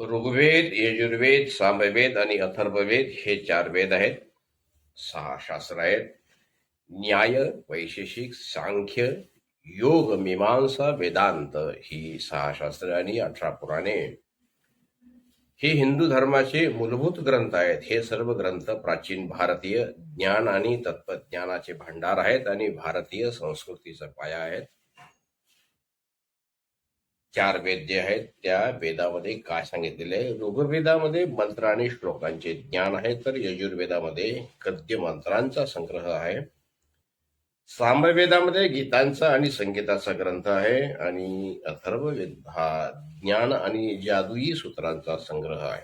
ऋग्वेद यजुर्वेद सामवेद आणि अथर्ववेद हे चार वेद आहेत. सहा शास्त्र आहेत न्याय वैशेषिक सांख्य योग मीमांसा वेदांत ही सहा शास्त्र आणि अठरा पुराणे. हे हिंदू धर्माचे मूलभूत ग्रंथ आहेत. हे सर्व ग्रंथ प्राचीन भारतीय ज्ञान आणि तत्वज्ञानाचे भांडार आहेत आणि भारतीय संस्कृतीचा पाया आहेत. चार वेद जे आहेत त्या वेदामध्ये काय सांगितलेले आहे? ऋग्वेदामध्ये मंत्र आणि श्लोकांचे ज्ञान आहे तर यजुर्वेदामध्ये गद्य मंत्रांचा संग्रह आहे. सामवेदामध्ये गीतांचा आणि संगीताचा ग्रंथ आहे आणि अथर्ववेद हा ज्ञान आणि जादुई सूत्रांचा संग्रह आहे.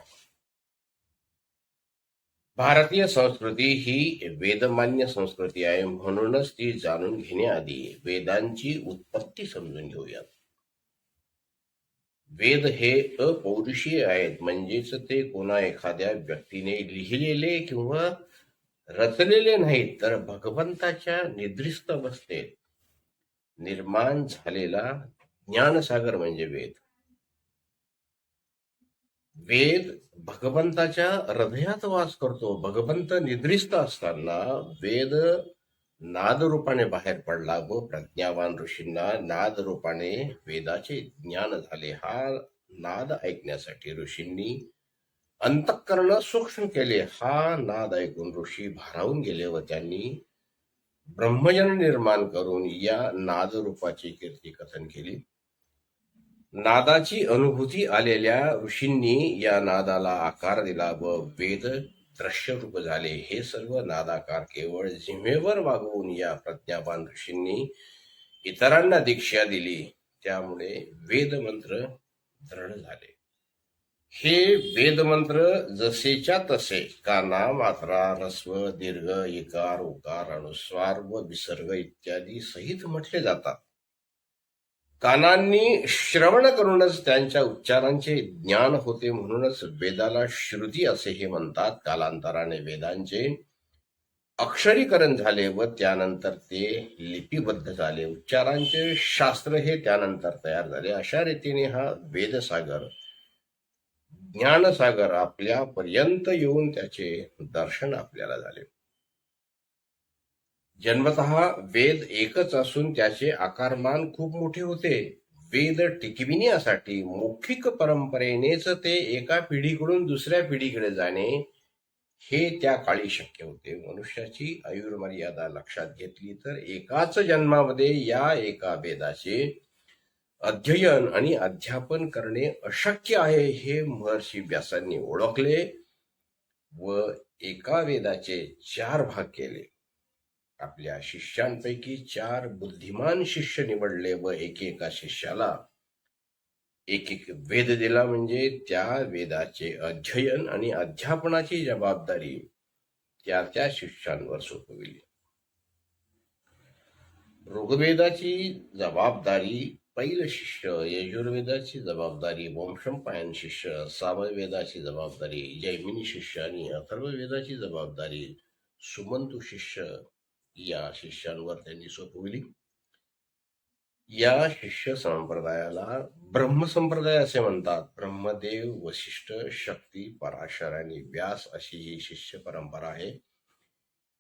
भारतीय संस्कृती ही वेदमान्य संस्कृती आहे म्हणूनच ती जाणून घेण्याआधी वेदांची उत्पत्ती समजून घेऊयात. वेद हे अपौरुषीय आहेत. म्हणजेच ते कोणा एखाद्या व्यक्तीने लिहिलेले किंवा रचलेले नाहीत तर भगवंताच्या निद्रिस्त अवस्थेत निर्माण झालेला ज्ञानसागर म्हणजे वेद. वेद भगवंताच्या हृदयात वास करतो. भगवंत निद्रिस्त असताना वेद नाद रूपाने बाहेर पडला व प्रज्ञावान ऋषींना नाद रूपाने वेदाचे ज्ञान झाले. हा नाद ऐकण्यासाठी ऋषींनी अंतःकरण सूक्ष्म केले. हा नाद ऐकून ऋषी भारावून गेले व त्यांनी ब्रह्मजन निर्माण करून या नाद रूपाची कीर्ती कथन केली. नादाची अनुभूती आलेल्या ऋषींनी या नादाला आकार दिला व वेद दृश्य रूप झाले. हे सर्व नादाकार केवळ जिम्मेवर वागवून या प्रज्ञापान ऋषींनी इतरांना दीक्षा दिली. त्यामुळे वेदमंत्र दृढ झाले. हे वेदमंत्र जसेच्या तसे काना मात्रा रस्व दीर्घ इकार उकार अनुस्वार व विसर्ग इत्यादी सहित म्हटले जातात. कानांनी श्रवण करूनच त्यांच्या उच्चारांचे ज्ञान होते म्हणूनच वेदाला श्रुती असे हे म्हणतात. कालांतराने वेदांचे अक्षरीकरण झाले व त्यानंतर ते लिपिबद्ध झाले. उच्चारांचे शास्त्र हे त्यानंतर तयार झाले. अशा रीतीने हा वेदसागर ज्ञानसागर आपल्या पर्यंत येऊन त्याचे दर्शन आपल्याला झाले. जन्मत वेद एकच असून त्याचे आकारमान खूप मोठे होते. वेद टिकविण्यासाठी मौखिक परंपरेनेच ते एका पिढीकडून दुसऱ्या पिढीकडे जाणे हे त्या काळी शक्य होते. मनुष्याची आयुर्मर्यादा लक्षात घेतली तर एकाच जन्मामध्ये या एका वेदाचे अध्ययन आणि अध्यापन करणे अशक्य आहे हे महर्षी व्यासांनी ओळखले व एका वेदाचे चार भाग केले. आपल्या शिष्यांपैकी चार बुद्धिमान शिष्य निवडले व एकेका शिष्याला एक एक वेद दिला म्हणजे त्या वेदाचे अध्ययन आणि अध्यापनाची जबाबदारी त्या त्या शिष्यांवर सोपविली. ऋग्वेदाची जबाबदारी पहिलं शिष्य यजुर्वेदाची जबाबदारी वंशंपायन शिष्य सामवेदाची जबाबदारी जैमिनी शिष्य आणि अथर्ववेदाची जबाबदारी सुमंतू शिष्य या शिष्यांवर त्यांनी सोपविली. या शिष्य संप्रदायाला ब्रह्म संप्रदाय असे म्हणतात. ब्रह्मदेव वशिष्ठ शक्ती पराशर आणि व्यास अशी ही शिष्य परंपरा आहे.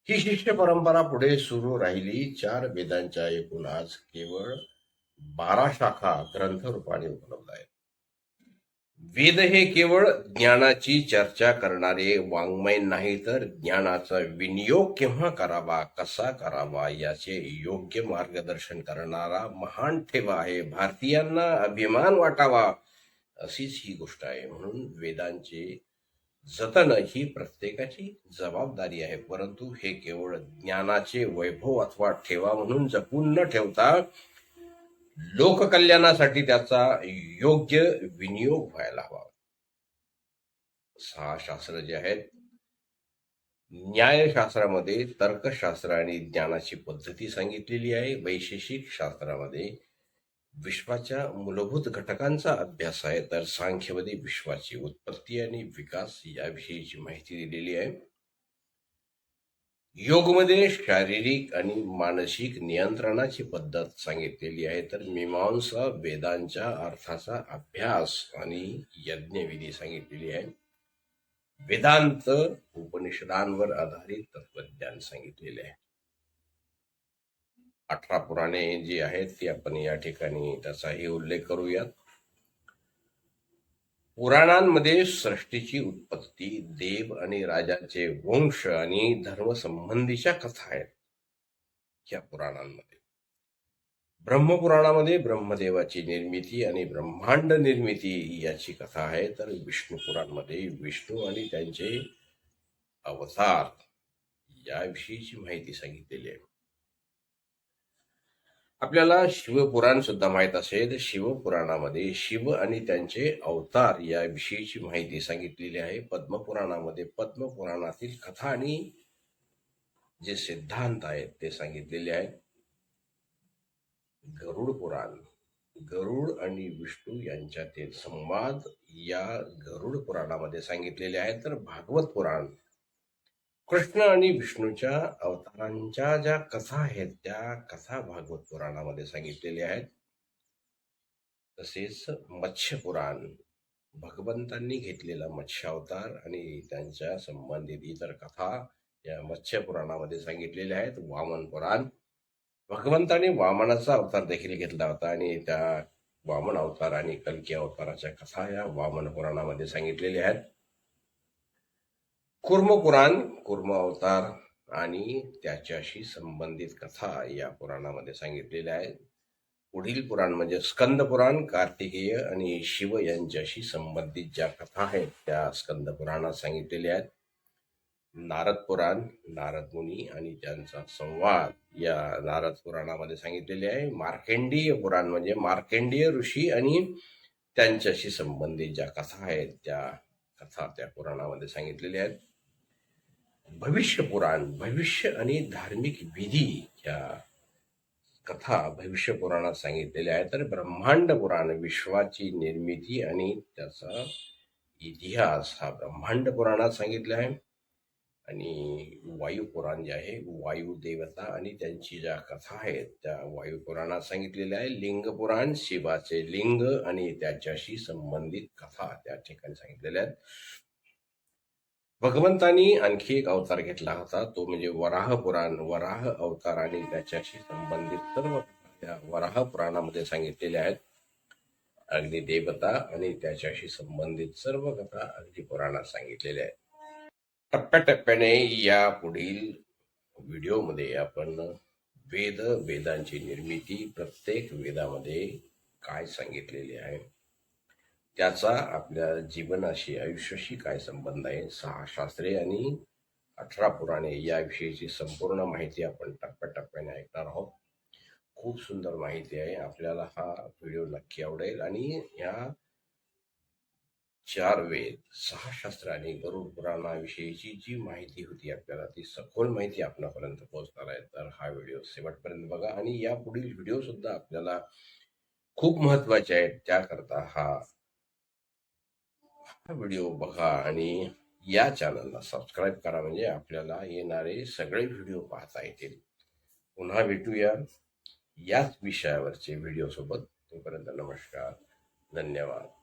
ही शिष्य परंपरा पुढे सुरू राहिली. चार वेदांच्या एकूण आज केवळ बारा शाखा ग्रंथ रूपाने उपलब्ध आहेत. वेद हे केवळ ज्ञानाची चर्चा करणारे वाङ्मय नाही तर ज्ञानाचा विनियोग केव्हा करावा कसा करावा याचे योग्य मार्गदर्शन करणारा महान ठेवा आहे. भारतीयांना अभिमान वाटावा अशीच ही गोष्ट आहे. म्हणून वेदांचे जतन ही प्रत्येकाची जबाबदारी आहे. परंतु हे केवळ ज्ञानाचे वैभव अथवा ठेवा म्हणून जपून न ठेवता लोककल्याणासाठी त्याचा योग्य विनियोग व्हायला हवा. सहा शास्त्र जे आहेत न्यायशास्त्रामध्ये तर्कशास्त्र आणि ज्ञानाची पद्धती सांगितलेली आहे. वैशेषिक शास्त्रामध्ये विश्वाच्या मूलभूत घटकांचा अभ्यास आहे तर सांख्यमध्ये विश्वाची उत्पत्ती आणि विकास याविषयीची माहिती दिलेली आहे. योगमध्ये शारीरिक आणि मानसिक नियंत्रणाची पद्धत सांगितलेली आहे. तर मीमांसा वेदांच्या अर्थाचा अभ्यास आणि यज्ञविधी सांगितलेली आहे. वेदांत उपनिषदांवर आधारित तत्वज्ञान सांगितलेले आहे. अठरा पुराणे जी आहेत ती आपण या ठिकाणी त्याचाही उल्लेख करूयात. पुराणांमध्ये सृष्टीची उत्पत्ती देव आणि राजाचे वंश आणि धर्मसंबंधीच्या कथा आहेत या पुराणांमध्ये. ब्रह्मपुराणामध्ये ब्रह्मदेवाची निर्मिती आणि ब्रह्मांड निर्मिती याची कथा आहे. तर विष्णू पुराणमध्ये विष्णू आणि त्यांचे अवतार याविषयीची माहिती सांगितलेली आहे. आपल्याला शिवपुराण सुद्धा माहीत असेल. शिवपुराणामध्ये शिव आणि त्यांचे अवतार याविषयीची माहिती सांगितलेली आहे. पद्मपुराणामध्ये पद्मपुराणातील कथा आणि जे सिद्धांत आहेत ते सांगितलेले आहेत. गरुड पुराण गरुड आणि विष्णू यांच्यातील संवाद या गरुड पुराणामध्ये सांगितलेले आहेत. तर भागवत पुराण कृष्ण आणि विष्णूच्या अवतारांच्या ज्या कथा आहेत त्या कथा भागवत पुराणामध्ये सांगितलेल्या आहेत. तसेच मत्स्य पुराण भगवंतांनी घेतलेला मत्स्य अवतार आणि त्यांच्या संबंधित इतर कथा या मत्स्य पुराणामध्ये सांगितलेल्या आहेत. वामन पुराण भगवंताने वामनाचा अवतार देखील घेतला होता आणि त्या वामन अवतार आणि कल्की अवताराच्या कथा या वामन पुराणामध्ये सांगितलेल्या आहेत. कुर्म पुराण कुर्म अवतार आणि त्याच्याशी संबंधित कथा या पुराणामध्ये सांगितलेल्या आहेत. पुढील पुराण म्हणजे स्कंद पुराण कार्तिकेय आणि शिव यांच्याशी संबंधित ज्या कथा आहेत त्या स्कंद पुराणात सांगितलेल्या आहेत. नारद पुराण नारद मुनी आणि त्यांचा संवाद या नारद पुराणामध्ये सांगितलेले आहे. मार्केंडीय पुराण म्हणजे मार्केंडीय ऋषी आणि त्यांच्याशी संबंधित ज्या कथा आहेत त्या कथा त्या पुराणामध्ये सांगितलेल्या आहेत. भविष्य पुराण भविष्य आणि धार्मिक विधी या कथा भविष्य पुराणात सांगितलेल्या आहेत. तर ब्रह्मांड पुराण विश्वाची निर्मिती आणि त्याचा इतिहास हा ब्रह्मांड पुराणात सांगितला आहे. आणि वायू पुराण जे आहे वायू देवता आणि त्यांची ज्या कथा आहेत त्या वायू पुराणात सांगितलेल्या आहे लिंग पुराण शिवाचे लिंग आणि त्याच्याशी संबंधित कथा त्या ठिकाणी सांगितलेल्या आहेत. भगवंतानी आणखी एक अवतार घेतला होता. तो म्हणजे वराह पुराण. वराह अवतार आणि त्याच्याशी संबंधित सर्व त्या वराह पुराणामध्ये सांगितलेले आहेत. अगदी देवता आणि त्याच्याशी संबंधित सर्व कथा अगदी पुराणात सांगितलेल्या आहेत. टप्प्याटप्प्याने या पुढील व्हिडिओमध्ये आपण वेद वेदांची निर्मिती प्रत्येक वेदामध्ये काय सांगितलेली आहे. त्याचा आपल्या जीवनाशी आयुष्याशी काय संबंध आहे? सहा शास्त्रे आणि अठरा पुराणे याविषयीची संपूर्ण माहिती आपण टप्प्याटप्प्याने ऐकणार आहोत. खूप सुंदर माहिती आहे. आपल्याला हा व्हिडिओ नक्की आवडेल. आणि या चार वेद सहा शास्त्र आणि गरुड पुराणाविषयीची जी माहिती होती आपल्याला ती सखोल माहिती आपणापर्यंत पोहोचणार आहे. तर हा व्हिडिओ शेवटपर्यंत बघा. आणि या पुढील व्हिडिओ सुद्धा आपल्याला खूप महत्त्वाचे आहेत. त्याकरता हा हा व्हिडिओ बघा आणि या चॅनलला सबस्क्राईब करा. म्हणजे आपल्याला येणारे सगळे व्हिडिओ पाहता येतील. पुन्हा भेटूया याच विषयावरचे व्हिडिओसोबत तोपर्यंत नमस्कार. धन्यवाद.